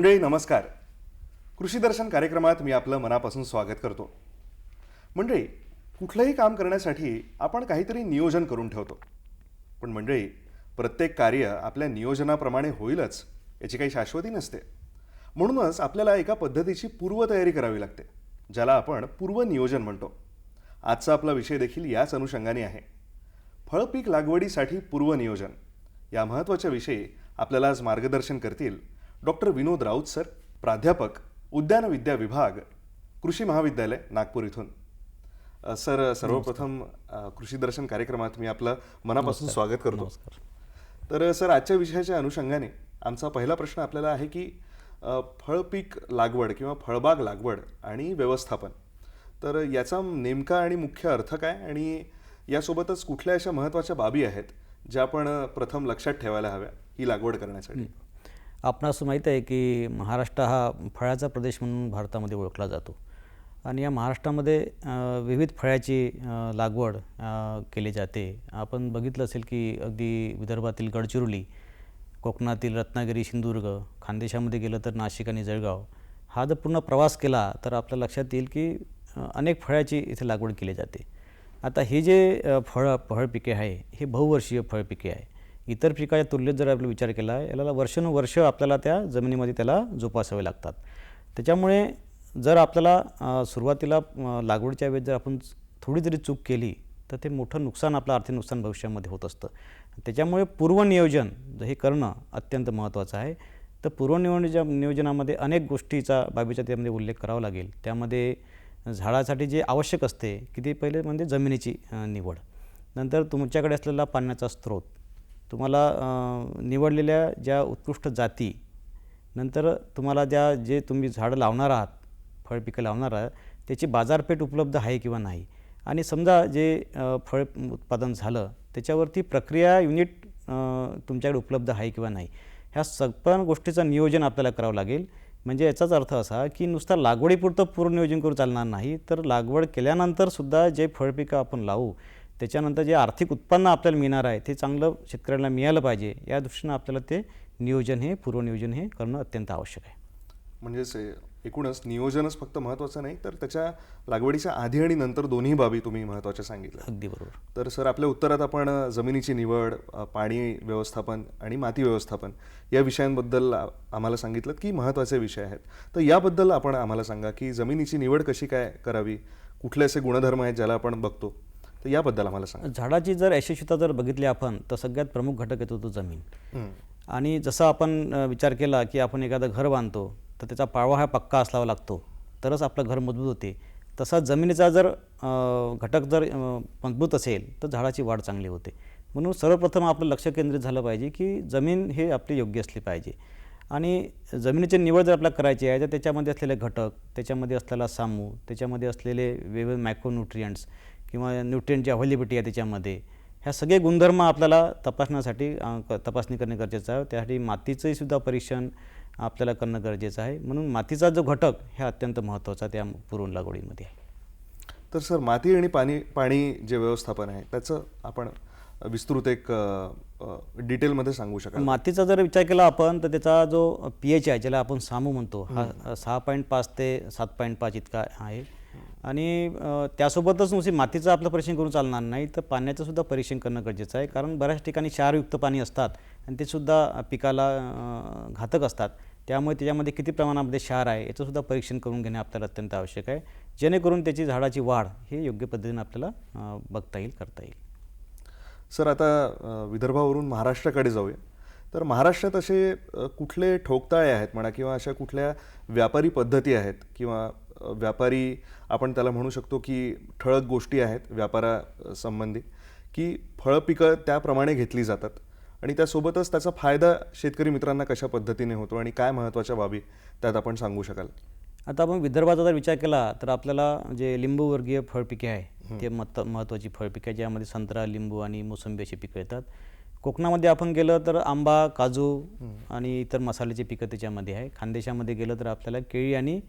मंडळी नमस्कार. कृषी दर्शन कार्यक्रमात मी आपलं मनापासून स्वागत करतो. मंडळी कुठलंही काम करण्यासाठी आपण काहीतरी नियोजन करून ठेवतो. पण मंडळी प्रत्येक कार्य आपल्या नियोजनाप्रमाणे होईलच याची काही शाश्वती नसते. म्हणूनच आपल्याला एका पद्धतीची पूर्वतयारी करावी लागते ज्याला आपण पूर्वनियोजन म्हणतो. आजचा आपला विषय देखील याच अनुषंगाने आहे. फळपीक लागवडीसाठी पूर्वनियोजन या महत्त्वाच्या विषयी आपल्याला आज मार्गदर्शन करतील डॉक्टर विनोद राऊत सर प्राध्यापक उद्यानविद्या विभाग कृषी महाविद्यालय नागपूर इथून. सर सर्वप्रथम कृषी दर्शन कार्यक्रमात मी आपलं मनापासून स्वागत करतो. तर सर आजच्या विषयाच्या अनुषंगाने आमचा पहिला प्रश्न आपल्याला आहे की फळपीक लागवड किंवा फळबाग लागवड आणि व्यवस्थापन. तर याचा नेमका आणि मुख्य अर्थ काय आणि यासोबतच कुठल्या अशा महत्त्वाच्या बाबी आहेत ज्या आपण प्रथम लक्षात ठेवायला हव्या ही लागवड करण्यासाठी? आपणास माहीत आहे की महाराष्ट्र हा फळाचा प्रदेश म्हणून भारतामध्ये ओळखला जातो. आणि या महाराष्ट्रामध्ये विविध फळाची लागवड केली जाते. आपण बघितलं असेल की अगदी विदर्भातील गडचिरोली कोकणातील रत्नागिरी सिंधुदुर्ग खानदेशामध्ये गेलं तर नाशिक आणि जळगाव हा जर पूर्ण प्रवास केला तर आपल्या लक्षात येईल की अनेक फळाची इथे लागवड केली जाते. आता हे जे अ, फळं फळपिके आहे हे बहुवर्षीय फळपिके आहे. इतर पिकाच्या तुलनेत जर आपला विचार केला याला वर्षानुवर्ष आपल्याला त्या जमिनीमध्ये त्याला जोपासावे लागतात. त्याच्यामुळे जर आपल्याला सुरुवातीला लागवडीच्या वेळेस जर आपण थोडी जरी चूक केली तर ते मोठं नुकसान आपलं आर्थिक नुकसान भविष्यामध्ये होत असतं. त्याच्यामुळे पूर्वनियोजन हे करणं अत्यंत महत्त्वाचं आहे. तर पूर्वनियोजन नियोजनामध्ये अनेक गोष्टीचा बाबीचा त्यामध्ये उल्लेख करावा लागेल. त्यामध्ये झाडासाठी जे आवश्यक असते की ते पहिले म्हणजे जमिनीची निवड. नंतर तुमच्याकडे असलेला पाण्याचा स्रोत तुम्हाला निवडलेल्या ज्या उत्कृष्ट जाती नंतर तुम्हाला ज्या जे तुम्ही झाडं लावणार आहात फळपिकं लावणार आहात त्याची बाजारपेठ उपलब्ध आहे किंवा नाही? आणि समजा जे फळ उत्पादन झालं त्याच्यावरती प्रक्रिया युनिट तुमच्याकडे उपलब्ध आहे किंवा नाही? ह्या सगळ्या गोष्टीचं नियोजन आपल्याला करावं लागेल. म्हणजे याचाच अर्थ असा की नुसतं लागवडीपुरतं पूर्ण नियोजन करून चालणार नाही तर लागवड केल्यानंतरसुद्धा जे फळपिकं आपण लावू त्याच्यानंतर जे आर्थिक उत्पन्न आपल्याला मिळणार आहे ते चांगलं शेतकऱ्याला मिळालं पाहिजे या दृष्टीनं आपल्याला ते नियोजन हे पूर्वनियोजन हे करणं अत्यंत आवश्यक आहे. म्हणजेच एकूणच नियोजनच फक्त महत्त्वाचं नाही तर त्याच्या लागवडीच्या आधी आणि नंतर दोन्ही बाबी तुम्ही महत्त्वाच्या सांगितल्या. अगदी बरोबर. तर सर आपल्या उत्तरात आपण जमिनीची निवड पाणी व्यवस्थापन आणि माती व्यवस्थापन या विषयांबद्दल आम्हाला सांगितलं की महत्त्वाचे विषय आहेत. तर याबद्दल आपण आम्हाला सांगा की जमिनीची निवड कशी काय करावी कुठले असे गुणधर्म आहेत ज्याला आपण बघतो? तर याबद्दल आम्हाला सांगा. झाडाची जर यशस्वीता जर बघितली आपण तर सगळ्यात प्रमुख घटक येतो तो जमीन. आणि जसं आपण विचार केला की आपण एखादं घर बांधतो तर त्याचा पाळवा हा पक्का असावा लागतो. तरच आपलं घर मजबूत होते. तसा जमिनीचा जर घटक जर मजबूत असेल तर झाडाची वाढ चांगली होते. म्हणून सर्वप्रथम आपलं लक्ष केंद्रित झालं पाहिजे की जमीन हे आपली योग्य असली पाहिजे. आणि जमिनीची निवड जर आपल्याला करायची आहे तर त्याच्यामध्ये असलेले घटक त्याच्यामध्ये असलेला सामू त्याच्यामध्ये असलेले वेगवेगळे मायक्रोन्युट्रियंट्स किंवा न्यूट्रियंटची अव्हेलेबिलिटी आहे त्याच्यामध्ये ह्या सगळे गुणधर्म आपल्याला तपासण्यासाठी तपासणी करणे गरजेचं आहे. त्यासाठी मातीचंही सुद्धा परीक्षण आपल्याला करणं गरजेचं आहे. म्हणून मातीचा जो घटक हे अत्यंत महत्त्वाचा त्या पूर्व लागवडीमध्ये आहे. तर सर माती आणि पाणी पाणी जे व्यवस्थापन आहे त्याचं आपण विस्तृत एक डिटेलमध्ये सांगू शकाल? मातीचा जर विचार केला आपण तर त्याचा जो पी एच आहे ज्याला आपण सामू म्हणतो हा सहा पॉईंट पाच ते सात पॉईंट पाच इतका आहे. आणि त्यासोबतच नुसती मातीचं आपलं परीक्षण करून चालणार नाही तर पाण्याचं सुद्धा परीक्षण करणं गरजेचं आहे. कारण बऱ्याच ठिकाणी क्षारयुक्त पाणी असतात आणि ते सुद्धा पिकाला घातक असतात. त्यामुळे त्याच्यामध्ये किती प्रमाणामध्ये क्षार आहे याचं सुद्धा परीक्षण करून घेणे आपल्याला अत्यंत आवश्यक आहे. जेणेकरून त्याची झाडाची वाढ हे योग्य पद्धतीने आपल्याला बघता येईल करता येईल. सर आता विदर्भावरून महाराष्ट्राकडे जाऊया. तर महाराष्ट्रात असे कुठले ठोकताळे आहेत म्हणा किंवा अशा कुठल्या व्यापारी पद्धती आहेत किंवा व्यापारी आपण त्याला म्हणू शकतो की ठळक गोष्टी आहेत व्यापारा अ, संबंधी की फळं पिकं त्याप्रमाणे घेतली जातात. आणि त्यासोबतच त्याचा फायदा शेतकरी मित्रांना कशा पद्धतीने होतो आणि काय महत्त्वाच्या बाबी त्यात आपण सांगू शकाल? आता आपण विदर्भाचा जर विचार केला तर आपल्याला जे लिंबूवर्गीय फळपिके आहे ते मत महत्त्वाची फळपिके ज्यामध्ये संत्रा लिंबू आणि मोसंबी अशी पिकं येतात. कोकणामध्ये आपण गेलं तर आंबा काजू आणि इतर मसाल्याची पिकं त्याच्यामध्ये आहे. खानदेशामध्ये गेलं तर आपल्याला केळी आणि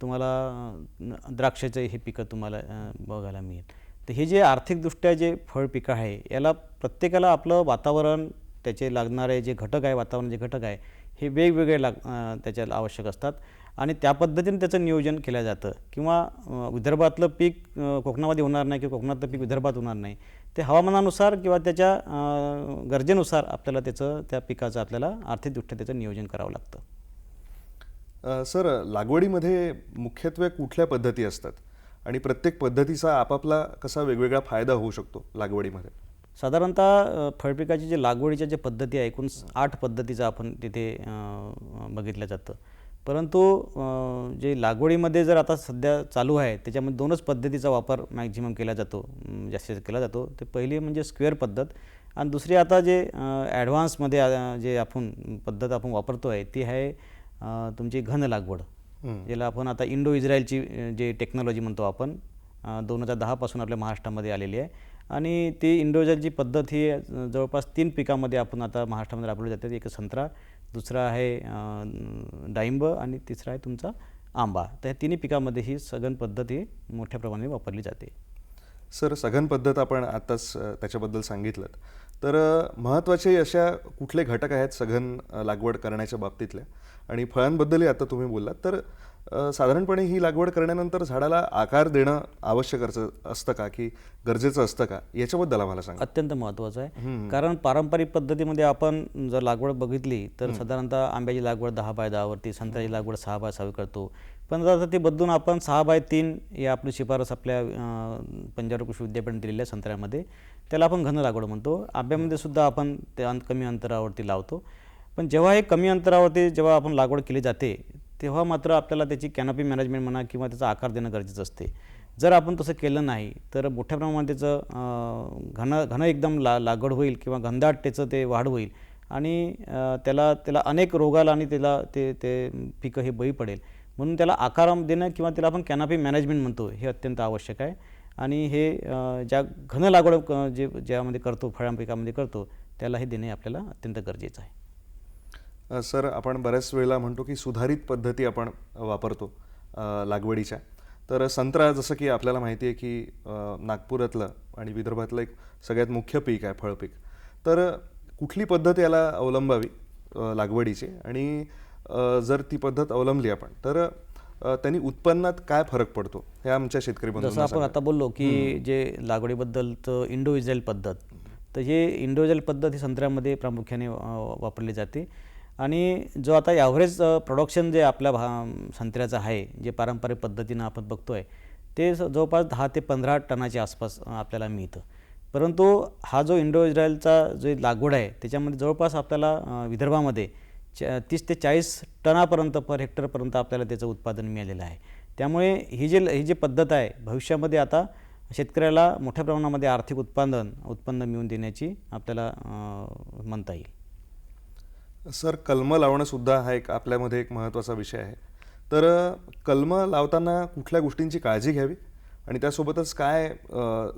तुम्हाला द्राक्षाचं हे पिकं तुम्हाला बघायला मिळेल. तर हे जे आर्थिकदृष्ट्या जे फळ पिकं आहे याला प्रत्येकाला आपलं वातावरण त्याचे लागणारे जे घटक आहे वातावरण जे घटक आहे हे वेगवेगळे लाग त्याच्या त्याच्याला आवश्यक असतात. आणि त्या पद्धतीने त्याचं नियोजन केलं जातं. किंवा विदर्भातलं पीक कोकणामध्ये होणार नाही किंवा कोकणातलं पीक विदर्भात होणार नाही ते हवामानानुसार किंवा त्याच्या गरजेनुसार आपल्याला त्याचं त्या पिकाचं आपल्याला आर्थिकदृष्ट्या त्याचं नियोजन करावं लागतं. सर लागवडीमध्ये मुख्यत्वे कुठल्या पद्धती असतात? आणि प्रत्येक पद्धतीचा आपापला कसा वेगवेगळा फायदा होऊ शकतो लागवडीमध्ये? साधारणतः फळपिकाची जे लागवडीच्या ज्या पद्धती आहे एकूण आठ पद्धतीचं आपण तिथे बघितलं जातं. परंतु जे लागवडीमध्ये जर आता सध्या चालू आहे त्याच्यामध्ये दोनच पद्धतीचा वापर मॅक्झिमम केला जातो जास्तीत जास्त केला जातो. ते पहिली म्हणजे स्क्वेअर पद्धत आणि दुसरी आता जे ॲडव्हान्समध्ये जे आपण पद्धत आपण वापरतो आहे ती आहे तुमची घन लागवड. ज्याला आपण आता इंडो इस्रायलची जे टेक्नॉलॉजी म्हणतो आपण दोन हजार दहापासून आपल्या महाराष्ट्रामध्ये आलेली आहे. आणि ती इंडो इस्रायलची पद्धत ही जवळपास तीन पिकामध्ये आपण आता महाराष्ट्रामध्ये राबवली जाते. एक संत्रा दुसरा आहे डाळिंब आणि तिसरा आहे तुमचा आंबा. तर ह्या तिन्ही पिकामध्ये ही सघन पद्धत ही मोठ्या प्रमाणात वापरली जाते. सर सघन पद्धत आपण आत्ताच त्याच्याबद्दल सांगितलं. तर महत्त्वाचे अशा कुठले घटक आहेत सघन लागवड करण्याच्या बाबतीतल्या आणि फळांबद्दलही आता तुम्ही बोललात. तर साधारणपणे ही लागवड करण्यानंतर झाडाला आकार देणं आवश्यक असं- असतं का की गरजेचं असतं का? याच्याबद्दल आम्हाला सांगा. अत्यंत महत्त्वाचं आहे. कारण पारंपरिक पद्धतीमध्ये आपण जर लागवड बघितली तर साधारणतः आंब्याची लागवड दहा बाय दहावरती संत्र्याची लागवड सहा बाय सहावी करतो. पण आता ते बदलून आपण सहा बाय तीन ही आपली शिफारस आपल्या पंजाब कृषी विद्यापीठाने दिलेल्या आहे संत्र्यामध्ये त्याला आपण घन लागवड म्हणतो. आंब्यामध्ये सुद्धा आपण ते अंत कमी अंतरावरती लावतो. पण जेव्हा हे कमी अंतरावरती जेव्हा आपण लागवड केली जाते तेव्हा मात्र आपल्याला त्याची कॅनॉपी मॅनेजमेंट म्हणा किंवा त्याचा आकार देणं गरजेचं असते. जर आपण तसं केलं नाही तर मोठ्या प्रमाणात त्याचं घन घन एकदम ला लागवड होईल किंवा घनदाट त्याचं ते वाढ होईल आणि त्याला त्याला अनेक रोगाला आणि त्याला ते ते पिकं हे बळी पडेल. म्हणून त्याला आकार देणं किंवा त्याला आपण कॅनॉपी मॅनेजमेंट म्हणतो हे अत्यंत आवश्यक आहे. आणि हे ज्या घन लागवड क- जे ज्यामध्ये करतो फळांपिकामध्ये करतो त्याला हे देणे आपल्याला अत्यंत गरजेचं आहे. सर आपण बऱ्याच वेळेला म्हणतो की सुधारित पद्धती आपण वापरतो लागवडीच्या. तर संत्रा जसं की आपल्याला माहिती आहे की नागपुरातलं आणि विदर्भातलं एक सगळ्यात मुख्य पीक आहे फळपीक. तर कुठली पद्धत याला अवलंबावी लागवडीची? आणि जर ती पद्धत अवलंबली आपण तर त्यांनी उत्पन्नात काय फरक पडतो हे आमच्या शेतकरी जसं आपण आता बोललो की जे लागवडीबद्दलचं इंडो इस्रायल पद्धत तर हे इंडो इस्रायल पद्धत ही संत्र्यामध्ये प्रामुख्याने वापरली जाते. आणि जो आता ॲव्हरेज प्रोडक्शन जे आपल्या भा संत्र्याचं आहे जे पारंपरिक पद्धतीनं आपण बघतो आहे ते स- जवळपास दहा ते पंधरा टनाच्या आसपास आपल्याला मिळतं. परंतु हा जो इंडो इस्रायलचा जो लागवड आहे त्याच्यामध्ये जवळपास आपल्याला विदर्भामध्ये चा तीस ते चाळीस टनापर्यंत पर हेक्टरपर्यंत आपल्याला त्याचं उत्पादन मिळालेलं आहे. त्यामुळे ही जे ही जी पद्धत आहे भविष्यामध्ये आता शेतकऱ्याला मोठ्या प्रमाणामध्ये आर्थिक उत्पादन उत्पन्न मिळवून देण्याची आपल्याला म्हणता येईल. सर कलम लावणं सुद्धा हा एक आपल्यामध्ये एक महत्त्वाचा विषय आहे. तर कलम लावताना कुठल्या गोष्टींची काळजी घ्यावी? आणि त्यासोबतच काय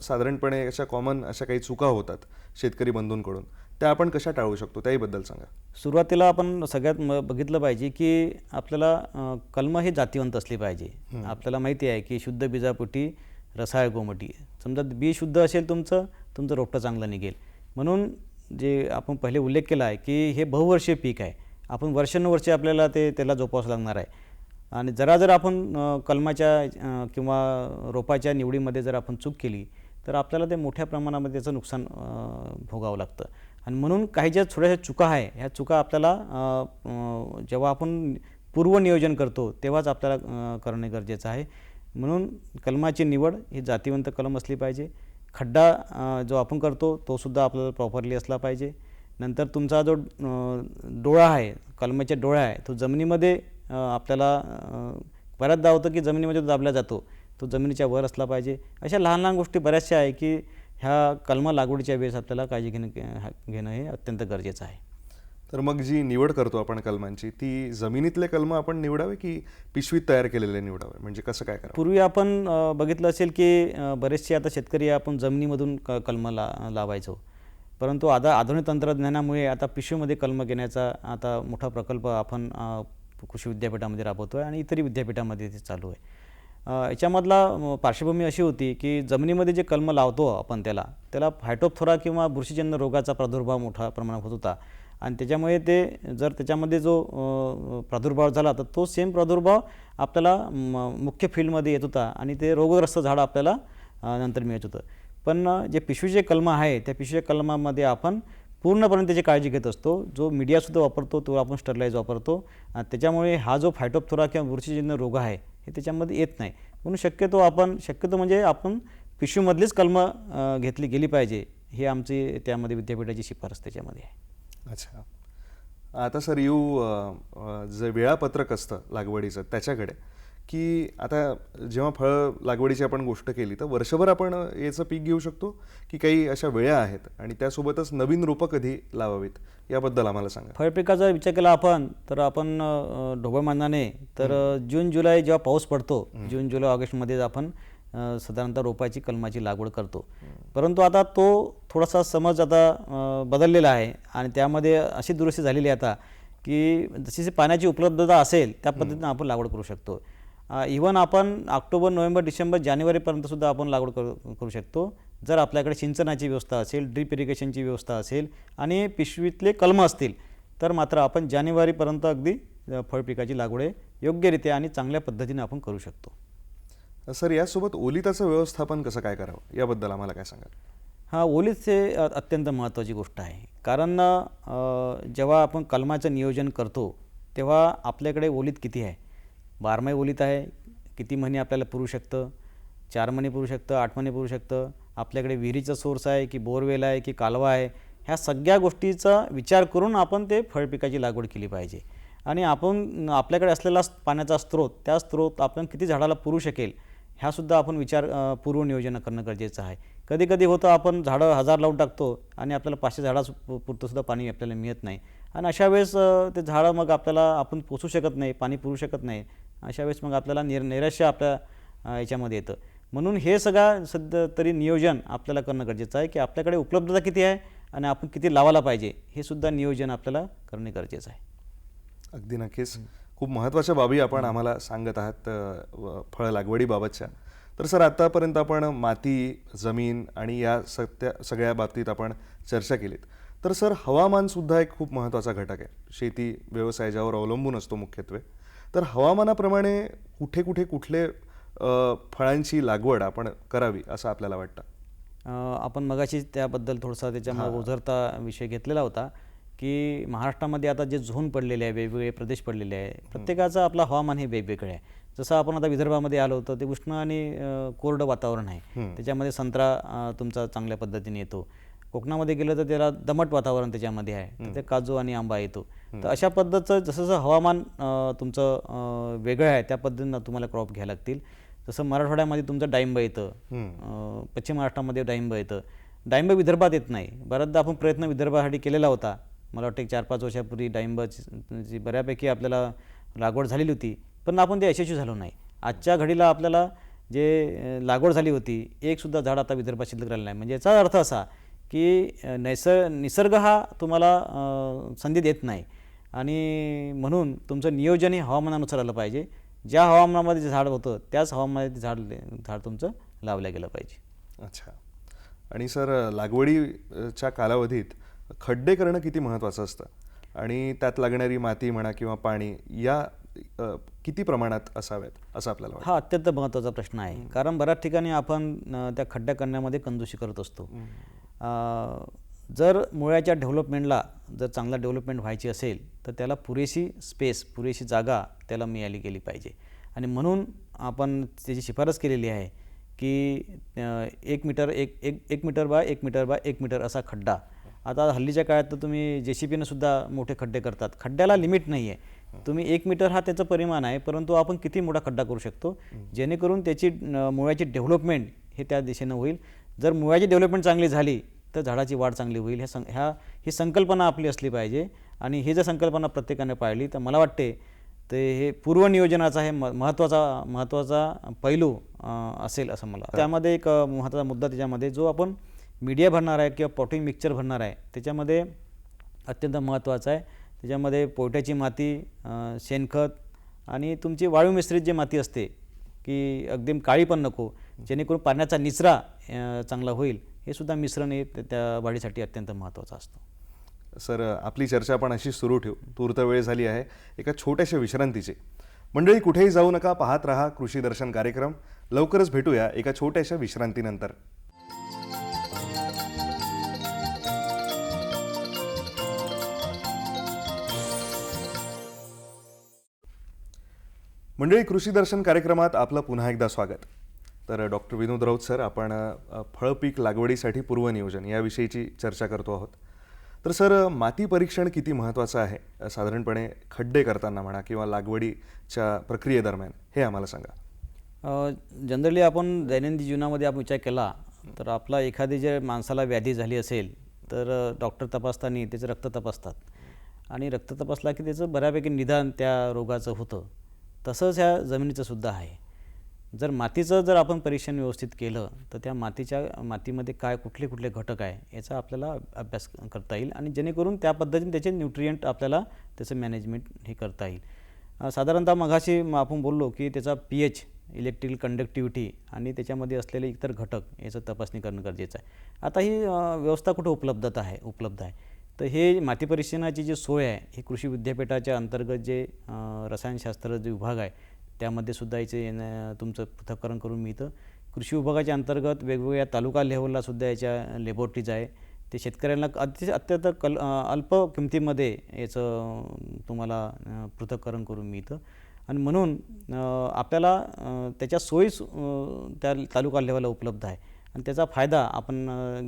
साधारणपणे अशा कॉमन अशा काही चुका होतात शेतकरी बंधूंकडून? त्या आपण कशा टाळू शकतो? त्याहीबद्दल सांगा. सुरुवातीला आपण सगळ्यात म बघितलं पाहिजे की आपल्याला कलमं ही जातीवंत असली पाहिजे. आपल्याला माहिती आहे की शुद्ध बीजापोटी रसाळ गोमटी. समजा बी शुद्ध असेल तुमचं तुमचं रोपटं चांगलं निघेल. म्हणून जे आपण पहिले उल्लेख केला आहे की हे बहुवर्षीय पीक आहे. आपण वर्षानुवर्षे आपल्याला ते त्याला जोपासावं लागणार आहे. आणि जरा जर आपण कलमाच्या किंवा रोपाच्या निवडीमध्ये जर आपण चूक केली तर आपल्याला ते मोठ्या प्रमाणामध्ये त्याचं नुकसान भोगावं लागतं. आणि म्हणून काही ज्या थोड्याशा चुका आहे ह्या चुका आपल्याला जेव्हा आपण पूर्वनियोजन करतो तेव्हाच आपल्याला करणे गरजेचं आहे. म्हणून कलमाची निवड ही जातीवंत कलम असली पाहिजे. खड्डा जो आपण करतो तो सुद्धा आपल्याला प्रॉपरली असला पाहिजे. नंतर तुमचा जो डोळा आहे कलमाच्या डोळा आहे तो जमिनीमध्ये आपल्याला बऱ्याचदा होतं की जमिनीमध्ये दाबला जातो. तो जमिनीच्या वर असला पाहिजे. अशा लहान लहान गोष्टी बऱ्याचशा आहे की ह्या कलमा लागवडीच्या वेळेस आपल्याला काळजी घेणं घेणं हे अत्यंत गरजेचं आहे. तर मग जी निवड करतो आपण कलमांची ती जमिनीतले कलम आपण निवडावे की पिशवीत तयार केलेले निवडावे? म्हणजे कसं काय करावं? पूर्वी आपण बघितलं असेल की बरेचसे आता शेतकरी आपण जमिनीमधून क कलमं ला लावायचो. परंतु आता आधुनिक तंत्रज्ञानामुळे आता पिशवीमध्ये कलम घेण्याचा आता मोठा प्रकल्प आपण कृषी विद्यापीठामध्ये राबवतो आहे आणि इतरही विद्यापीठामध्ये ते चालू आहे. याच्यामधला पार्श्वभूमी अशी होती की जमिनीमध्ये जे कलम लावतो आपण त्याला त्याला फायटोपथोरा किंवा बुरशीजन्य रोगाचा प्रादुर्भाव मोठ्या प्रमाणात होत होता. आणि त्याच्यामुळे ते जर त्याच्यामध्ये जो प्रादुर्भाव झाला तर तो सेम प्रादुर्भाव आपल्याला म- मुख्य फील्डमध्ये येत होता आणि ते रोगग्रस्त झाडं आपल्याला नंतर मिळत होतं. पण जे पिशवीचे कलम आहे त्या पिशवीच्या कलमामध्ये आपण पूर्णपणे त्याची काळजी घेत असतो. जो मीडियासुद्धा वापरतो तो आपण स्टरलाईज वापरतो. आणि त्याच्यामुळे हा जो फायटोपथोरा किंवा बुरशीजन्य रोग आहे हे त्याच्यामध्ये येत नाही. म्हणून शक्यतो आपण शक्यतो म्हणजे आपण पिशवीमधलीच कलमं घेतली गेली पाहिजे. हे आमची त्यामध्ये विद्यापीठाची शिफारस त्याच्यामध्ये आहे. अच्छा. आता सर येऊ जे वेळापत्रक असतं लागवडीचं त्याच्याकडे की आता जेव्हा फळ लागवडीची आपण गोष्ट केली तर वर्षभर आपण याचं पीक घेऊ शकतो की काही अशा वेळा आहेत? आणि त्यासोबतच नवीन रोपं कधी लावावीत? याबद्दल आम्हाला सांगा. फळपिकाचा विचार केला आपण तर आपण ढोबळ मानाने तर जून जुलै जेव्हा पाऊस पडतो जून जुलै ऑगस्टमध्ये आपण साधारणतः रोपाची कलमाची लागवड करतो. परंतु आता तो थोडासा समज आता बदललेला आहे आणि त्यामध्ये अशी दुरुस्ती झालेली आहे आता की जशी पाण्याची उपलब्धता असेल त्या पद्धतीनं आपण लागवड करू शकतो. इवन आपण ऑक्टोबर नोव्हेंबर डिसेंबर जानेवारीपर्यंत सुद्धा आपण लागवड करू करू शकतो. जर आपल्याकडे सिंचनाची व्यवस्था असेल ड्रीप इरिगेशनची व्यवस्था असेल आणि पिशवीतले कलमं असतील तर मात्र आपण जानेवारीपर्यंत अगदी फळपिकाची लागवड योग्यरित्या आणि चांगल्या पद्धतीने आपण करू शकतो. सर यासोबत ओलिताचं व्यवस्थापन कसं काय करावं? याबद्दल आम्हाला काय सांगाल? हा ओलीत हे अत्यंत महत्त्वाची गोष्ट आहे. कारण जेव्हा आपण कलमाचं नियोजन करतो तेव्हा आपल्याकडे ओलीत किती आहे? बारमाही ओलीत आहे. किती महिने आपल्याला पुरू शकतं? चार महिने पुरू शकतं? आठ महिने पुरू शकतं? आपल्याकडे विहिरीचा सोर्स आहे की बोरवेल आहे की कालवा आहे? ह्या सगळ्या गोष्टीचा विचार करून आपण ते फळपिकाची लागवड केली पाहिजे. आणि आपण आपल्याकडे असलेला पाण्याचा स्रोत त्या स्रोत आपण किती झाडाला पुरू शकेल ह्यासुद्धा आपण विचार पूर्व नियोजन करणं गरजेचं आहे. कधी कधी होतं आपण झाडं हजार लावून टाकतो आणि आपल्याला पाचशे झाडा पुरतंसुद्धा पाणी आपल्याला मिळत नाही. आणि अशा वेळेस ते झाडं मग आपल्याला आपण पोचू शकत नाही पाणी पुरू शकत नाही. अशा वेळेस मग आपल्याला निर नैराश्य आपल्या याच्यामध्ये येतं. म्हणून हे सगळं सध्या तरी नियोजन आपल्याला करणं गरजेचं आहे की आपल्याकडे उपलब्धता किती आहे आणि आपण किती लावायला पाहिजे हे सुद्धा नियोजन आपल्याला करणे गरजेचं आहे. अगदी नक्कीच. खूप महत्त्वाच्या बाबी आपण आम्हाला सांगत आहात फळ लागवडीबाबतच्या तर सर आत्तापर्यंत आपण माती जमीन आणि या सत्या सगळ्या बाबतीत आपण चर्चा केलीत. तर सर हवामानसुद्धा एक खूप महत्त्वाचा घटक आहे. शेती व्यवसाय ज्यावर अवलंबून असतो मुख्यत्वे. तर हवामानाप्रमाणे कुठे कुठे कुठले फळांची लागवड आपण करावी असं आपल्याला वाटतं? आपण मगाशी त्याबद्दल थोडासा त्याच्यामुळे ओझरता विषय घेतलेला होता. की महाराष्ट्रामध्ये आता जे झोन पडलेले आहे वेगवेगळे प्रदेश पडलेले आहे प्रत्येकाचं आपलं हवामान हे वेगवेगळे आहे. जसं आपण आता विदर्भामध्ये आलो होतो ते उष्ण आणि कोरडं वातावरण आहे. त्याच्यामध्ये संत्रा तुमचा चांगल्या पद्धतीने येतो. कोकणामध्ये गेलं तर त्याला दमट वातावरण त्याच्यामध्ये आहे. तर ते काजू आणि आंबा येतो. तर अशा पद्धतीचं जसं जसं हवामान तुमचं वेगळं आहे त्या पद्धतीनं तुम्हाला क्रॉप घ्यायला लागतील. जसं मराठवाड्यामध्ये तुमचं डाळिंब येतं. पश्चिम महाराष्ट्रामध्ये डाळिंब येतं. डाळिंब विदर्भात येत नाही. बऱ्याचदा आपण प्रयत्न विदर्भासाठी केलेला होता. मला वाटतं एक चार पाच वर्षापूर्वी डाळिंबाची बऱ्यापैकी आपल्याला लागवड झालेली होती. पण आपण ते यशस्वी झालो नाही. आजच्या घडीला आपल्याला जे लागवड झाली होती एकसुद्धा झाड आता विदर्भात शिल्लक राहिलं नाही. म्हणजे याचा अर्थ असा की नैसर् निसर्ग हा तुम्हाला संधी देत नाही. आणि म्हणून तुमचं नियोजन हे हवामानानुसार आलं पाहिजे. ज्या हवामानामध्ये जे झाड होतं त्याच हवामानामध्ये ते झाड झाड तुमचं लावलं गेलं पाहिजे. अच्छा. आणि सर लागवडीच्या कालावधीत खड्डे करणं किती महत्त्वाचं असतं? आणि त्यात लागणारी माती म्हणा किंवा पाणी या किती प्रमाणात असाव्यात असं आपल्याला हा अत्यंत महत्त्वाचा प्रश्न आहे. कारण बऱ्याच ठिकाणी आपण त्या खड्ड्या करण्यामध्ये कंजूशी करत असतो. जर मुळ्याच्या डेव्हलपमेंटला जर चांगला डेव्हलपमेंट व्हायची असेल तर त्याला पुरेशी स्पेस पुरेशी जागा त्याला मिळाली गेली पाहिजे. आणि म्हणून आपण त्याची शिफारस केलेली आहे की एक मीटर एक एक एक मीटर बाय एक मीटर बाय एक मीटर असा खड्डा आता हल्लीच्या काळात तर तुम्ही जे सी पीनं सुद्धा मोठे खड्डे करतात. खड्ड्याला लिमिट नाही आहे तुम्ही एक मीटर हा त्याचं परिमाण आहे परंतु आपण किती मोठा खड्डा करू शकतो? जेणेकरून त्याची मुळ्याची डेव्हलपमेंट हे त्या दिशेनं होईल. जर मुळ्याची डेव्हलपमेंट चांगली झाली तर झाडाची वाढ चांगली होईल. ह्या सं ह्या ही संकल्पना आपली असली पाहिजे. आणि ही जर संकल्पना प्रत्येकाने पाळली तर मला वाटते ते हे पूर्वनियोजनाचा हे म महत्त्वाचा महत्त्वाचा पैलू असेल असं मला त्यामध्ये एक महत्त्वाचा मुद्दा त्याच्यामध्ये जो आपण मीडिया भरणार आहे किंवा पॉटिंग मिक्सचर भरणार आहे त्याच्यामध्ये अत्यंत महत्त्वाचं आहे. त्याच्यामध्ये पोयट्याची माती शेणखत आणि तुमची वाळू मिश्रित जी माती असते की अगदी काळी पण नको जेणेकरून पाण्याचा निचरा चांगला होईल हे सुद्धा मिश्रण हे त्या- वाढीसाठी अत्यंत महत्त्वाचं असतं. सर आपली चर्चा आपण अशी सुरू ठेवू. तूर्त वेळ झाली आहे. एका छोट्याशा विश्रांतीचे. मंडळी कुठेही जाऊ नका पाहत रहा कृषी दर्शन कार्यक्रम. लवकरच भेटूया एका छोट्याशा विश्रांतीनंतर. मंडळी कृषी दर्शन कार्यक्रमात आपलं पुन्हा एकदा स्वागत. तर डॉक्टर विनोद राऊत सर आपण फळपीक लागवडीसाठी पूर्वनियोजन याविषयीची चर्चा करतो आहोत. तर सर माती परीक्षण किती महत्त्वाचं आहे? साधारणपणे खड्डे करताना म्हणा किंवा लागवडीच्या प्रक्रियेदरम्यान हे आम्हाला सांगा. जनरली आपण दैनंदिन जीवनामध्ये आपण विचार केला तर आपला एखादी जर माणसाला व्याधी झाली असेल तर डॉक्टर तपासताना त्याचं रक्त तपासतात. आणि रक्त तपासला की त्याचं बऱ्यापैकी निदान त्या रोगाचं होतं. तसंच ह्या जमिनीचंसुद्धा आहे. जर मातीचं जर आपण परीक्षण व्यवस्थित केलं तर त्या मातीच्या मातीमध्ये काय कुठले कुठले घटक आहे याचा आपल्याला अभ्यास करता येईल आणि जेणेकरून त्या पद्धतीने त्याचे न्यूट्रियंट आपल्याला त्याचं मॅनेजमेंट हे करता येईल. साधारणतः मघाशी म- आपण बोललो की त्याचा पी एच इलेक्ट्रिकल कंडक्टिव्हिटी आणि त्याच्यामध्ये असलेले इतर घटक याचं तपासणी करणं गरजेचं आहे. आता ही व्यवस्था कुठं उपलब्धता आहे उपलब्ध आहे? तर हे माती परीक्षणाची जी सोय आहे ही कृषी विद्यापीठाच्या अंतर्गत जे रसायनशास्त्र जे विभाग आहे त्यामध्ये सुद्धा याचे तुमचं पृथक्करण करून मिळतं. कृषी विभागाच्या अंतर्गत वेगवेगळ्या तालुका लेवलला सुद्धा याच्या लेबॉरेटरीज आहे ते शेतकऱ्यांना अतिशय अत्यंत कल अल्प किमतीमध्ये याचं तुम्हाला पृथक्करण करून मिळतं. आणि म्हणून आपल्याला त्याच्या सोयी सु- त्या तालुका लेवलला उपलब्ध आहे. आणि त्याचा फायदा आपण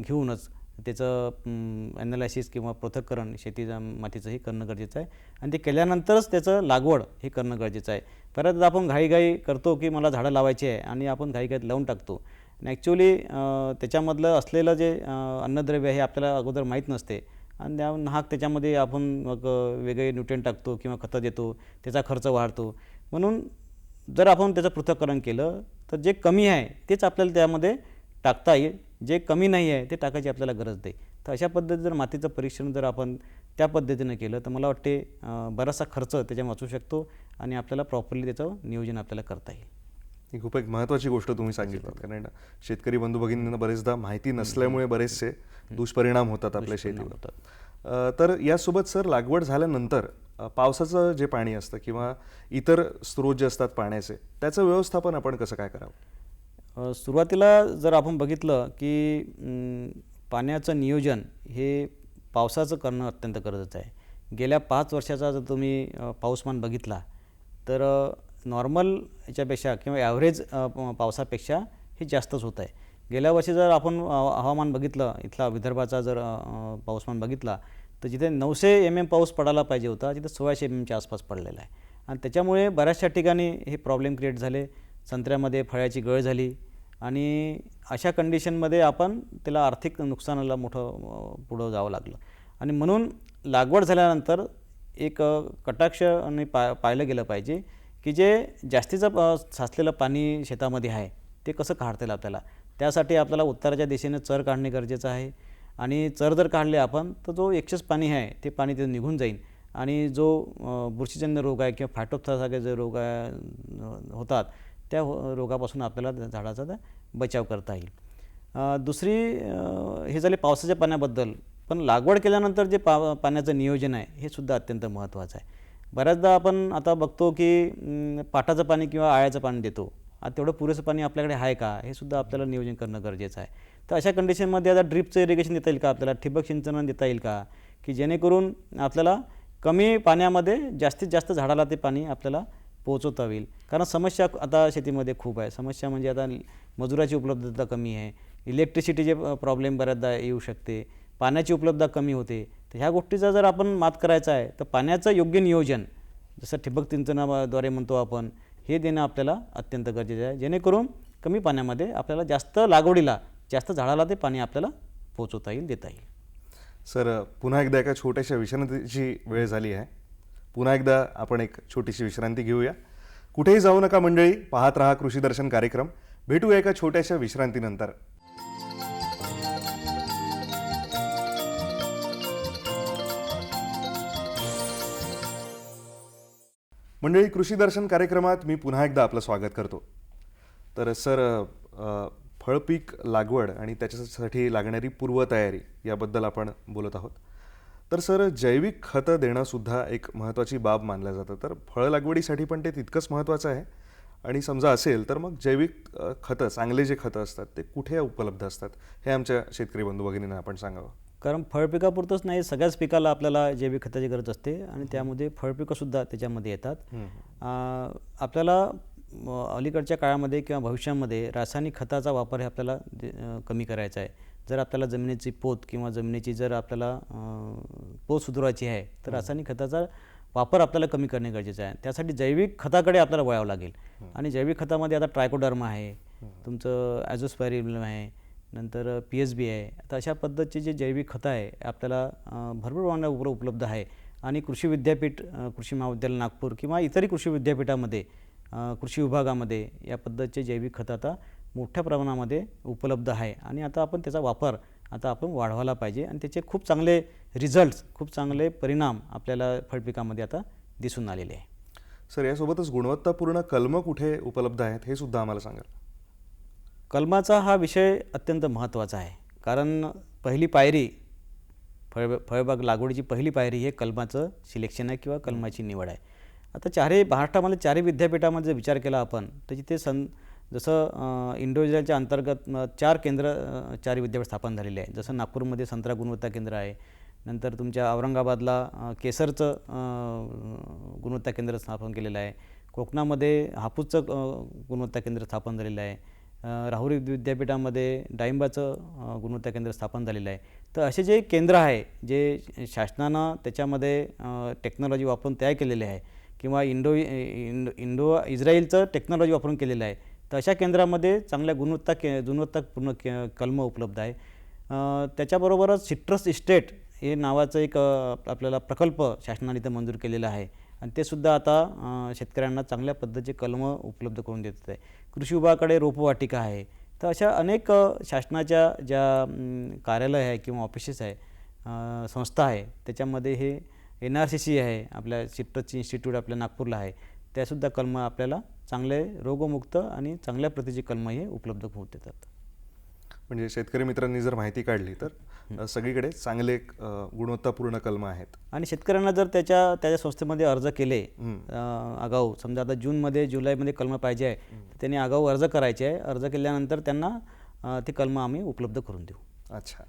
घेऊनच त्याचं ॲनालायसिस किंवा पृथक्करण शेतीच्या मातीचं हे करणं गरजेचं आहे. आणि ते केल्यानंतरच त्याचं लागवड हे करणं गरजेचं आहे. परत आपण घाईघाई करतो की मला झाडं लावायची आहे आणि आपण घाईघाईत लावून टाकतो. आणि ॲक्च्युली त्याच्यामधलं असलेलं जे अन्नद्रव्य आहे हे आपल्याला अगोदर माहीत नसते. आणि त्या नाहक त्याच्यामध्ये आपण मग वेगळे न्यूट्रिएंट टाकतो किंवा खतं देतो त्याचा खर्च वाढतो. म्हणून जर आपण त्याचं पृथक्करण केलं तर जे कमी आहे तेच आपल्याला त्यामध्ये टाकता येईल. जे कमी नाही आहे ते टाकायची आपल्याला गरज नाही. तर अशा पद्धतीत जर मातीचं परीक्षण जर आपण त्या पद्धतीनं केलं तर मला वाटते बराचसा खर्च त्याच्या वाचू शकतो आणि आपल्याला प्रॉपरली त्याचं नियोजन आपल्याला करता येईल. ही खूप एक महत्त्वाची गोष्ट तुम्ही सांगितलं कारण शेतकरी बंधू भगिनींना बरेचदा माहिती नसल्यामुळे बरेचसे दुष्परिणाम होतात आपल्या शेतीवर. तर यासोबत सर लागवड झाल्यानंतर पावसाचं जे पाणी असतं किंवा इतर स्रोत जे असतात पाण्याचे त्याचं व्यवस्थापन आपण कसं काय करावं? सुरुवातीला जर आपण बघितलं की पाण्याचं नियोजन हे पावसाचं करणं अत्यंत गरजेचं आहे. गेल्या पाच वर्षाचा जर तुम्ही पाऊसमान बघितला तर नॉर्मल याच्यापेक्षा किंवा ॲव्हरेज पावसापेक्षा हे जास्तच होत आहे. गेल्या वर्षी जर आपण हवामान बघितलं इथला विदर्भाचा जर पाऊसमान बघितला तर जिथे नऊशे एम एम पाऊस पडायला पाहिजे होता तिथे सोळाशे एम एमच्या आसपास पडलेला आहे. आणि त्याच्यामुळे बऱ्याचशा ठिकाणी हे प्रॉब्लेम क्रिएट झाले. संत्र्यामध्ये फळाची गळ झाली. आणि अशा कंडिशनमध्ये आपण त्याला आर्थिक नुकसानाला मोठं पुढं जावं लागलं. आणि म्हणून लागवड झाल्यानंतर एक कटाक्ष आणि पा पाहिलं गेलं पाहिजे की जे जास्तीचं साचलेलं पाणी शेतामध्ये आहे ते कसं काढता येईल आपल्याला? त्यासाठी आपल्याला उत्तराच्या दिशेने चर काढणे गरजेचं आहे. आणि चर जर काढले आपण तर जो एक्सेस पाणी आहे ते पाणी तिथं निघून जाईल. आणि जो बुरशीजन्य रोग आहे किंवा फायटोप्थासारखे जे रोग आहे, होतात त्या रोगापासून आपल्याला त्या झाडाचा बचाव करता येईल. दुसरी हे झाले पावसाच्या पाण्याबद्दल. पण लागवड केल्यानंतर जे पा पाण्याचं नियोजन आहे हे सुद्धा अत्यंत महत्त्वाचं आहे. बऱ्याचदा आपण आता बघतो की पाटाचं पाणी किंवा आळ्याचं पाणी देतो. आता तेवढं पुरेसं पाणी आपल्याकडे आहे का? हे सुद्धा आपल्याला नियोजन करणं गरजेचं आहे. तर अशा कंडिशनमध्ये आता ड्रिपचं इरिगेशन देता येईल का आपल्याला? ठिबक सिंचन देता येईल का? की जेणेकरून आपल्याला कमी पाण्यामध्ये जास्तीत जास्त झाडाला ते पाणी आपल्याला पोहोचवता येईल कारण समस्या आता शेतीमध्ये खूप आहे. समस्या म्हणजे आता मजुराची उपलब्धता कमी आहे. इलेक्ट्रिसिटीचे प्रॉब्लेम बऱ्याचदा येऊ शकते. पाण्याची उपलब्धता कमी होते. तर ह्या गोष्टीचा जर आपण मात करायचा आहे तर पाण्याचं योग्य नियोजन जसं ठिबक सिंचनाद्वारे म्हणतो आपण हे देणं आपल्याला अत्यंत गरजेचं आहे. जेणेकरून कमी पाण्यामध्ये आपल्याला जास्त लागवडीला जास्त झाडाला ते पाणी आपल्याला पोचवता येईल देता येईल. सर पुन्हा एकदा एका छोट्याशा विश्रांतीची वेळ झाली आहे. पुन्हा एकदा आपण एक छोटीशी विश्रांती घेऊया. कुठेही जाऊ नका मंडळी पाहत रहा कृषी दर्शन कार्यक्रम. भेटूया एका छोट्याशा विश्रांतीनंतर. मंडळी कृषी दर्शन कार्यक्रमात मी पुन्हा एकदा आपलं स्वागत करतो. तर सर फळपीक लागवड आणि त्याच्यासाठी लागणारी पूर्वतयारी याबद्दल आपण बोलत आहोत. तर सर जैविक खतं देणं सुद्धा एक महत्त्वाची बाब मानलं जातं. तर फळ लागवडीसाठी पण ते तितकंच महत्त्वाचं आहे. आणि समजा असेल तर मग जैविक खतं चांगले जे खतं असतात ते कुठे उपलब्ध असतात? हे आमच्या शेतकरी बंधू भगिनींना आपण सांगावं. कारण फळपिकापुरतंच नाही सगळ्याच पिकाला आपल्याला जैविक खताची गरज असते आणि त्यामध्ये फळपिकंसुद्धा त्याच्यामध्ये येतात. आपल्याला अलीकडच्या काळामध्ये किंवा भविष्यामध्ये रासायनिक खताचा वापर हे आपल्याला कमी करायचा आहे. जर आपल्याला जमिनीची पोत किंवा जमिनीची जर आपल्याला पोत सुधारायची आहे तर रासायनिक खताचा वापर आपल्याला कमी करणे गरजेचं आहे. त्यासाठी जैविक खताकडे आपल्याला वळावं लागेल. आणि जैविक खतामध्ये आता ट्रायकोडर्मा आहे तुमचं ॲझोस्पॅरिलम आहे नंतर पी एच बी आहे. आता अशा पद्धतीचे जे जैविक खतं आहे आपल्याला भरपूर प्रमाणात उप उपलब्ध आहे. आणि कृषी विद्यापीठ कृषी महाविद्यालय नागपूर किंवा इतरही कृषी विद्यापीठामध्ये कृषी विभागामध्ये या पद्धतीचे जैविक खतं आता मोठ्या प्रमाणामध्ये उपलब्ध आहे. आणि आता आपण त्याचा वापर आता आपण वाढवायला पाहिजे आणि त्याचे खूप चांगले रिझल्ट्स खूप चांगले परिणाम आपल्याला फळपिकामध्ये आता दिसून आलेले आहे. सर यासोबतच गुणवत्तापूर्ण कलमं कुठे उपलब्ध आहेत हे सुद्धा आम्हाला सांगाल. कलमाचा हा विषय अत्यंत महत्त्वाचा आहे. कारण पहिली पायरी फळ फळबाग लागवडीची पहिली पायरी हे कलमाचं सिलेक्शन आहे किंवा कलमाची निवड आहे. आता चारही महाराष्ट्रामध्ये चारही विद्यापीठामध्ये जर विचार केला आपण तर तिथे सन जसं इंडो इस्रायलच्या अंतर्गत चार केंद्र चार विद्यापीठ स्थापन झालेले आहे जसं नागपूरमध्ये संत्रा गुणवत्ता केंद्र आहे नंतर तुमच्या औरंगाबादला केसरचं गुणवत्ता केंद्र स्थापन केलेलं आहे कोकणामध्ये हापूसचं गुणवत्ता केंद्र स्थापन झालेलं आहे राहुरी विद्यापीठामध्ये डाळिंबाचं गुणवत्ता केंद्र स्थापन झालेलं आहे तर असे जे केंद्र आहे जे शासनानं त्याच्यामध्ये टेक्नॉलॉजी वापरून तयार केलेले आहे किंवा इंडो इंडो इंडो इस्रायलचं टेक्नॉलॉजी वापरून केलेलं आहे तर अशा केंद्रामध्ये चांगल्या गुणवत्ता के गुणवत्तापूर्ण के कलमं उपलब्ध आहे. त्याच्याबरोबरच सिट्रस इस्टेट हे नावाचं एक आपल्याला प्रकल्प शासनाने इथं मंजूर केलेला आहे. आणि ते सुद्धा आता शेतकऱ्यांना चांगल्या पद्धतीचे कलमं उपलब्ध करून देत आहे. कृषी विभागाकडे रोपवाटिका आहे. तर अशा अनेक शासनाच्या ज्या कार्यालय आहे किंवा ऑफिसेस आहे संस्था आहे त्याच्यामध्ये हे एन आर सी सी आहे आपल्या सिट्रसची इन्स्टिट्यूट आपल्या नागपूरला आहे. त्यासुद्धा कलमं आपल्याला चांगले रोगमुक्त आणि चांगल्या प्रतीची कलमं हे उपलब्ध होत देतात. म्हणजे शेतकरी मित्रांनी जर माहिती काढली तर सगळीकडे चांगले गुणवत्तापूर्ण कलमं आहेत. आणि शेतकऱ्यांना जर त्याच्या त्याच्या संस्थेमध्ये अर्ज केले आगाऊ समजा आता जूनमध्ये जुलैमध्ये कलमं पाहिजे आहे त्यांनी आगाऊ अर्ज करायचे आहे. अर्ज केल्यानंतर त्यांना ती कलमं आम्ही उपलब्ध करून देऊ. अच्छा.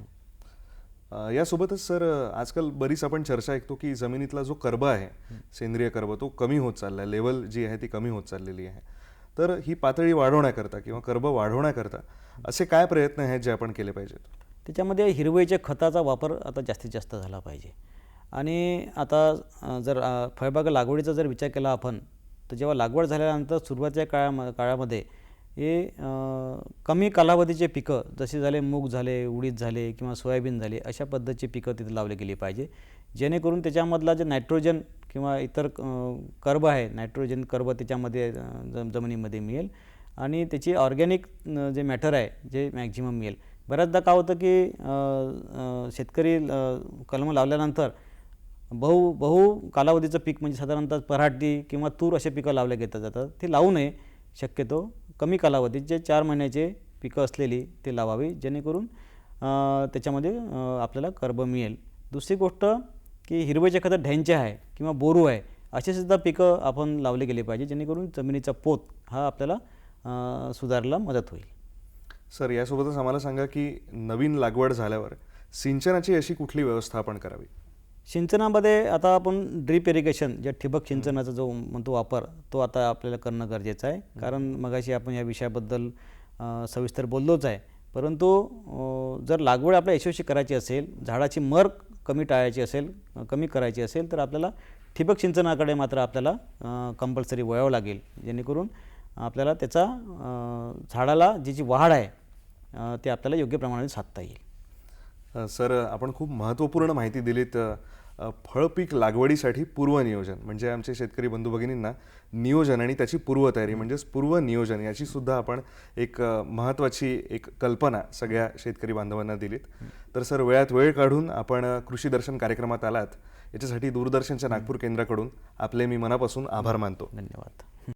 यासोबतच सर आजकाल बरीच आपण चर्चा ऐकतो की जमिनीतला जो कर्ब आहे सेंद्रिय कर्ब तो कमी होत चालला आहे लेवल जी आहे ती कमी होत चाललेली आहे. तर ही पातळी वाढवण्याकरता किंवा कर्ब वाढवण्याकरता असे काय प्रयत्न आहेत जे आपण केले पाहिजेत? त्याच्यामध्ये हिरवळीच्या खताचा वापर आता जास्तीत जास्त झाला पाहिजे. आणि आता जर फळबाग लागवडीचा जर विचार केला आपण तर जेव्हा लागवड झाल्यानंतर सुरुवातीच्या काळाम काळामध्ये हे कमी कालावधीचे पिकं जसे झाले मूग झाले उडीद झाले किंवा सोयाबीन झाले अशा पद्धतीची पिकं तिथे लावली गेली पाहिजे. जेणेकरून त्याच्यामधला जे नायट्रोजन किंवा इतर कर्ब आहे नायट्रोजन कर्ब त्याच्यामध्ये जम जमिनीमध्ये मिळेल. आणि त्याची ऑर्गॅनिक जे मॅटर आहे जे मॅक्झिमम मिळेल. बऱ्याचदा काय होतं की शेतकरी कलम लावल्यानंतर बहु बहु कालावधीचं पीक म्हणजे साधारणतः पराठी किंवा तूर असे पिकं लावले घेतात जातात. ते लावू नये शक्यतो. कमी कालावधीत जे चार महिन्याचे पिकं असलेली ते लावावी जेणेकरून त्याच्यामध्ये आपल्याला कर्ब मिळेल. दुसरी गोष्ट की हिरवेच्या खतात ढ्यांचे आहे किंवा बोरू आहे असे सुद्धा पिकं आपण लावले गेले पाहिजे जेणेकरून जमिनीचा पोत हा आपल्याला सुधारायला मदत होईल. सर यासोबतच आम्हाला सांगा की नवीन लागवड झाल्यावर सिंचनाची अशी कुठली व्यवस्था आपण करावी? सिंचनामध्ये आता आपण ड्रीप इरिगेशन जे ठिबक सिंचनाचा जो म्हणतो वापर तो आता आपल्याला करणं गरजेचं आहे. कारण मगाशी आपण या विषयाबद्दल सविस्तर बोललोच आहे. परंतु जर लागवड आपल्या यशस्वी करायची असेल झाडाची मर कमी टाळायची असेल कमी करायची असेल तर आपल्याला ठिबक सिंचनाकडे मात्र आपल्याला कंपल्सरी वळावं लागेल. जेणेकरून आपल्याला त्याचा झाडाला जी जी वाढ आहे ते आपल्याला योग्य प्रमाणात साधता येईल. सर आपण खूप महत्त्वपूर्ण माहिती दिलीत. फळपीक लागवडीसाठी पूर्वनियोजन म्हणजे आमचे शेतकरी बंधू भगिनींना नियोजन आणि त्याची पूर्वतयारी म्हणजेच पूर्व नियोजन याची सुद्धा आपण एक महत्त्वाची एक कल्पना सगळ्या शेतकरी बांधवांना दिलीत. तर सर वेळात वेळ काढून आपण कृषी दर्शन कार्यक्रमात आलात. याच्यासाठी दूरदर्शनच्या नागपूर केंद्राकडून आपले मी मनापासून आभार मानतो. धन्यवाद.